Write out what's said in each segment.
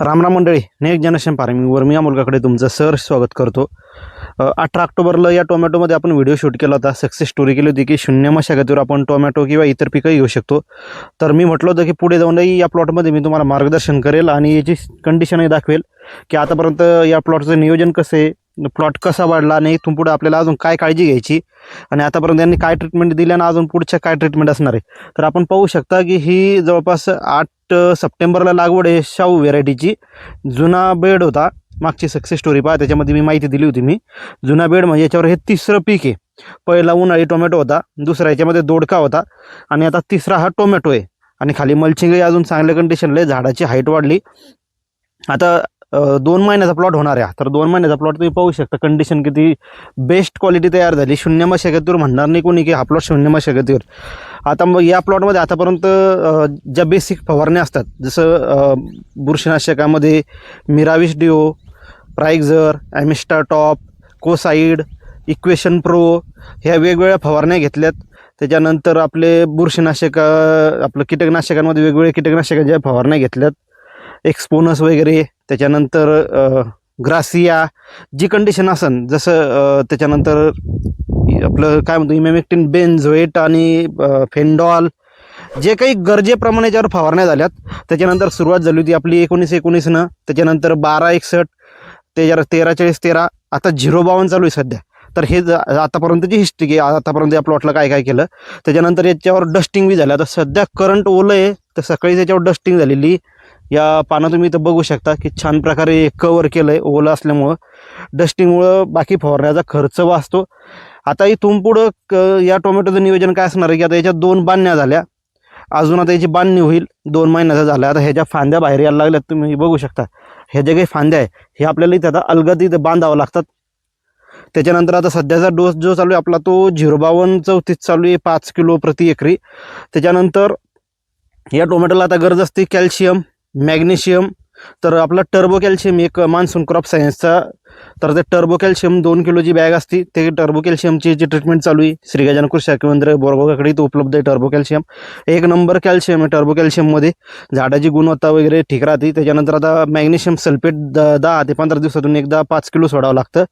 रामराम मंडळी neck generation फार्मिंगवर मी या मुलगाकडे तुमचं सर स्वागत करतो. अठरा ऑक्टोबरला या टोमॅटोमध्ये आपण व्हिडिओ शूट केला होता. सक्सेस स्टोरी केली होती की शून्य मशागतीवर आपण टोमॅटो किंवा इतर पिकंही घेऊ शकतो. तर मी म्हटलं होतं की पुढे जाऊनही या प्लॉटमध्ये मी तुम्हाला मार्गदर्शन करेल आणि याची कंडिशनही दाखवेल की आतापर्यंत या प्लॉटचं नियोजन कसं आहे प्लॉट कसा वाढला आणि इथून पुढे आपल्याला अजून काय काळजी घ्यायची आणि आतापर्यंत यांनी काय ट्रीटमेंट दिली आणि अजून पुढच्या काय ट्रीटमेंट असणार आहे. तर आपण पाहू शकता की ही जवळपास आठ Uh, सप्टेंबरला लागवड आहे शाहू व्हेरायटीची. जुना बेड होता. मागची सक्सेस स्टोरी पहा. त्याच्यामध्ये मी माहिती दिली होती मी. जुना बेड म्हणजे याच्यावर हे तिसरं पीक आहे. पहिला उन्हाळी टोमॅटो होता. दुसरा याच्यामध्ये दोडका होता. आणि आता तिसरा हा टोमॅटो आहे. आणि खाली मल्चिंगही अजून चांगल्या कंडिशनला आहे. झाडाची हाईट वाढली. आता दोन महिन्याचा प्लॉट होणार आहे. तर दोन महिन्याचा प्लॉट तुम्ही पाहू शकता. कंडिशन किती? बेस्ट क्वालिटी तयार झाली. शून्य मशागतीवर म्हणणार नाही कोणी की हा प्लॉट शून्य मशागतीवर. आता मग या प्लॉटमध्ये आतापर्यंत ज्या बेसिक फवारण्या असतात जसं बुरशीनाशकामध्ये Miravis Duo प्रायझर Amistar Top Kocide Equation Pro ह्या वेगवेगळ्या फवारण्या घेतल्यात. त्याच्यानंतर आपले बुरशीनाशक आपलं कीटकनाशकांमध्ये वेगवेगळ्या कीटकनाशकांच्या फवारण्या घेतल्यात. एक्सपोनस वगैरे त्याच्यानंतर ग्रासिया जी कंडिशन असन जसं त्याच्यानंतर आपलं काय म्हणतो इमेमेक्टिन बेन्झोएट आणि फेंडॉल जे काही गरजेप्रमाणे ज्यावर फवारण्या झाल्यात त्याच्यानंतर सुरुवात झाली होती आपली एकोणीस एकोणीसनं त्याच्यानंतर बारा एकसष्ट त्याच्यावर तेरा चाळीस तेरा आता झिरो बावन्न चालू आहे सध्या. तर हे आतापर्यंतची हिस्ट्री आहे आतापर्यंत या प्लॉटला काय काय केलं त्याच्यानंतर याच्यावर डस्टिंग बी झालं. आता सध्या करंट ओलं आहे तर सकाळी त्याच्यावर डस्टिंग झालेली या पानं तुम्ही इथं बघू शकता की छान प्रकारे कवर केलं आहे ओलं असल्यामुळं. डस्टिंगमुळं बाकी फवारण्याचा खर्च वाचतो. आता इथून पुढं क या टोमॅटोचं नियोजन काय असणार आहे की आता याच्यात दोन बांधण्या झाल्या. अजून आता याची बांधणी होईल. दोन महिन्याचा झाला. आता ह्याच्या फांद्या बाहेर यायला लागल्यात. तुम्ही बघू शकता. ह्या ज्या काही फांद्या आहे हे आपल्याला इथे आता अलगद इथं बांधावं लागतात. त्याच्यानंतर आता सध्याचा डोस जो चालू आहे आपला तो झिरो बावन्न चौतीस चालू आहे पाच किलो प्रति एकरी. त्याच्यानंतर या टोमॅटोला आता गरज असते कॅल्शियम. मॅग्नेशियम तर आपला टर्बो कॅल्शियम एक मान्सून क्रॉप सायन्सचा. तर ते टर्बो कॅल्शियम दोन किलोची बॅग असते ते टर्बो कॅल्शियमची जी ट्रीटमेंट चालू आहे श्री गजानन कृषी केंद्र बोरगावकडे तो उपलब्ध आहे टर्बो कॅल्शियम. एक नंबर कॅल्शियम आहे टर्बो कॅल्शियममध्ये. झाडाची गुणवत्ता वगैरे ठीक राहते. त्याच्यानंतर आता मॅग्नेशियम सल्फेट द दहा ते पंधरा दिवसातून एकदा पाच किलो सोडावं लागतं.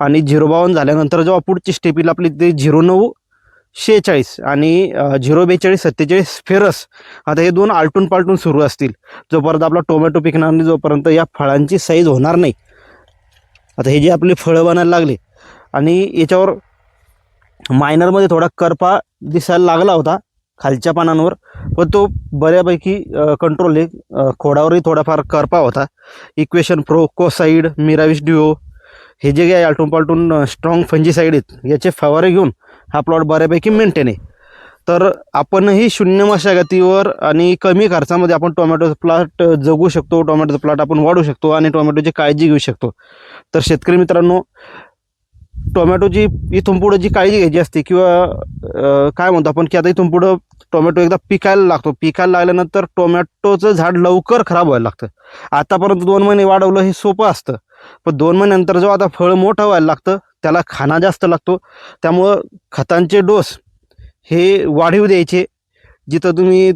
आणि झिरो बावन झाल्यानंतर जेव्हा पुढची स्टेपील आपली ते झिरो नऊ शेहेचाळीस आणि झिरो बेचाळीस सत्तेचाळीस फेरस. आता हे दोन आलटून पालटून सुरू असतील. जोपर्यंत आपला टोमॅटो पिकणार नाही जोपर्यंत या फळांची साईज होणार नाही. आता हे जे आपले फळं बनायला लागले आणि याच्यावर मायनरमध्ये थोडा करपा दिसायला लागला होता खालच्या पानांवर पण तो बऱ्यापैकी कंट्रोल आहे. खोडावरही थोडाफार करपा होता. Equation Pro Kocide Miravis Duo हे जे काही आलटून पालटून स्ट्रॉंग फंजीसाईड आहेत याचे फवारे घेऊन हा प्लॉट बऱ्यापैकी मेंटेन आहे. तर आपणही शून्य मशागतीवर आणि कमी खर्चामध्ये आपण टोमॅटोचं प्लॉट जगू शकतो. टोमॅटोचं प्लॉट आपण वाढू शकतो आणि टोमॅटोची काळजी घेऊ शकतो. तर शेतकरी मित्रांनो टोमॅटोची इथून पुढं जी काळजी घ्यायची असते किंवा काय म्हणतो आपण की आता इथून पुढं टोमॅटो एकदा पिकायला लागतो. पिकायला लागल्यानंतर टोमॅटोचं झाड लवकर खराब व्हायला लागतं. आतापर्यंत दोन महिने वाढवलं हे सोपं असतं. पण दोन महिन्यानंतर जेव्हा आता फळ मोठं व्हायला लागतं त्याला खाना जास्त लागतो. त्यामुळं खतांचे डोस हे वाढीव द्यायचे. जिथं तुम्ही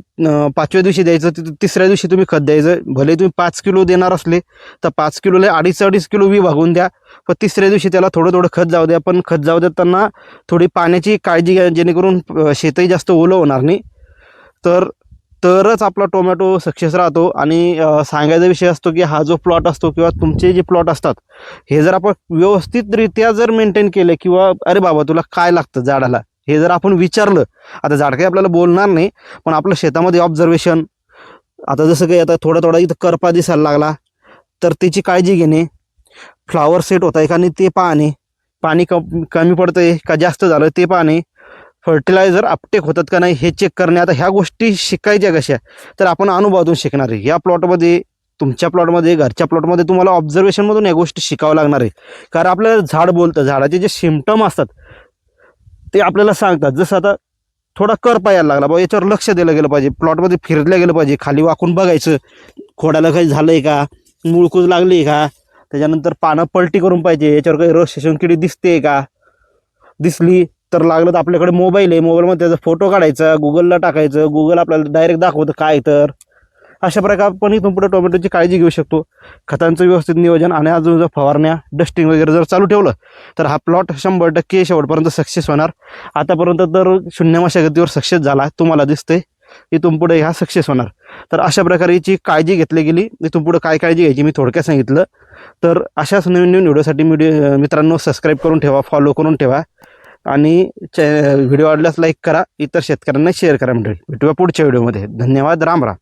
पाचव्या दिवशी द्यायचं तिथं तिसऱ्या दिवशी तुम्ही खत द्यायचं. भले तुम्ही पाच किलो देणार असले तर पाच किलोला अडीच अडीच किलो बी भागून द्या. पण तिसऱ्या दिवशी त्याला थोडं थोडं खत जाऊ द्या. पण खत जाऊ देताना थोडी पाण्याची काळजी घ्या जेणेकरून शेतही जास्त ओलं होणार नाही. तर तरच आपला टोमॅटो सक्सेस राहतो. आणि सांगायचा विषय असतो की हा जो प्लॉट असतो किंवा तुमचे जे प्लॉट असतात हे जर आपण व्यवस्थितरित्या जर मेंटेन केले किंवा अरे बाबा तुला काय लागतं झाडाला? हे जर आपण विचारलं आता झाड काही आपल्याला बोलणार नाही पण आपलं शेतामध्ये ऑब्झर्वेशन आता जसं काही आता थोडा थोडा इथं करपा दिसायला लागला तर त्याची काळजी घेणे फ्लावर सेट होत आहे का नाही ते पाहणे पाणी कम कमी पडतं आहे का जास्त झालं ते पाहणे फर्टिलायझर अपटेक होतात का नाही हे चेक करणे. आता ह्या गोष्टी शिकायच्या कशा? तर आपण अनुभवातून शिकणार आहे. या प्लॉटमध्ये तुमच्या प्लॉटमध्ये घरच्या प्लॉटमध्ये तुम्हाला ऑब्झर्वेशनमधून या गोष्टी शिकावं लागणार आहे. कारण आपल्याला झाड बोलतं. झाडाचे जे सिमटम असतात ते आपल्याला सांगतात. जसं आता थोडा कर पाहायला लागला. बाबा याच्यावर लक्ष दिलं गेलं पाहिजे. प्लॉटमध्ये फिरलं गेलं पाहिजे. खाली वाकून बघायचं. खोडाला काही झालंय का? मुळकूज लागली का? त्याच्यानंतर पानं पलटी करून पाहिजे. याच्यावर काही रस शोषण किडी दिसते का? दिसली. तर लागलं तर आपल्याकडे मोबाईल आहे. मोबाईलमध्ये त्याचा फोटो काढायचा गुगलला टाकायचं. गुगल आपल्याला डायरेक्ट दाखवतं काय तर. अशा प्रकारे आपण इथून पुढे टोमॅटोची काळजी घेऊ शकतो. खतांचं व्यवस्थित नियोजन आणि अजून जर फवारण्या डस्टिंग वगैरे जर चालू ठेवलं तर हा प्लॉट शंभर टक्के शेवटपर्यंत सक्सेस होणार. आतापर्यंत तर शून्य मशागतीवर सक्सेस झाला तुम्हाला दिसते इथून पुढे हा सक्सेस होणार. तर अशा प्रकारे याची काळजी घेतली गेली. इथून पुढे काय काळजी घ्यायची मी थोडक्यात सांगितलं. तर अशाच नवीन नवीन व्हिडिओसाठी मिडिओ मित्रांनो सबस्क्राईब करून ठेवा फॉलो करून ठेवा. आणि व्हिडिओ आवडल्यास लाईक करा इतर शेतकऱ्यांना शेअर करा मंडळी. भेटूया पुढच्या व्हिडिओमध्ये धन्यवाद राम राम.